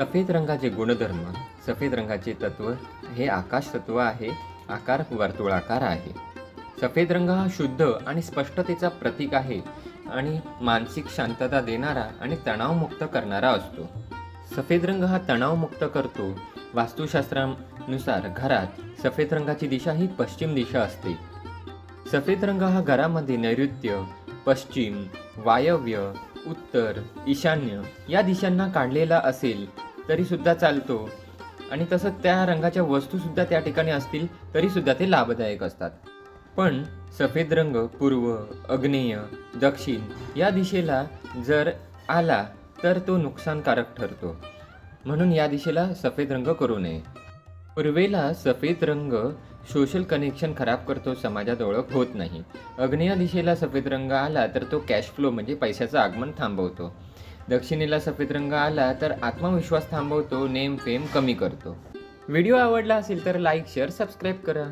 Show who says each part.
Speaker 1: सफेद रंगाचे गुणधर्म सफेद रंगाचे तत्व हे आकाश तत्व आहे आकार वर्तुळाकार आहे. सफेद रंग हा शुद्ध आणि स्पष्टतेचा प्रतीक आहे आणि मानसिक शांतता देणारा आणि तणावमुक्त करणारा असतो. सफेद रंग हा तणावमुक्त करतो. वास्तुशास्त्रानुसार घरात सफेद रंगाची दिशा ही पश्चिम दिशा असते. सफेद रंग हा घरामध्ये नैऋत्य पश्चिम वायव्य उत्तर ईशान्य या दिशांना काढलेला असेल तरी सुद्धा चालतो. आणि तसंच त्या रंगाच्या वस्तू सुद्धा त्या ठिकाणी असतील तरी सुद्धा ते लाभदायक असतात. पण सफेद रंग पूर्व अग्नेय दक्षिण या दिशेला जर आला तर तो नुकसानकारक ठरतो. म्हणून या दिशेला सफेद रंग करू नये. पूर्वेला सफेद रंग सोशल कनेक्शन खराब करतो समाजात ओळख होत नाही. अग्नेय दिशेला सफेद रंग आला तर तो कॅश फ्लो म्हणजे पैशाचं आगमन थांबवतो. दक्षिणेला सफेद रंग आला तर आत्मविश्वास थांबवतो नेम फेम कमी करतो. व्हिडिओ आवडला असेल तर लाईक शेअर सबस्क्राईब करा.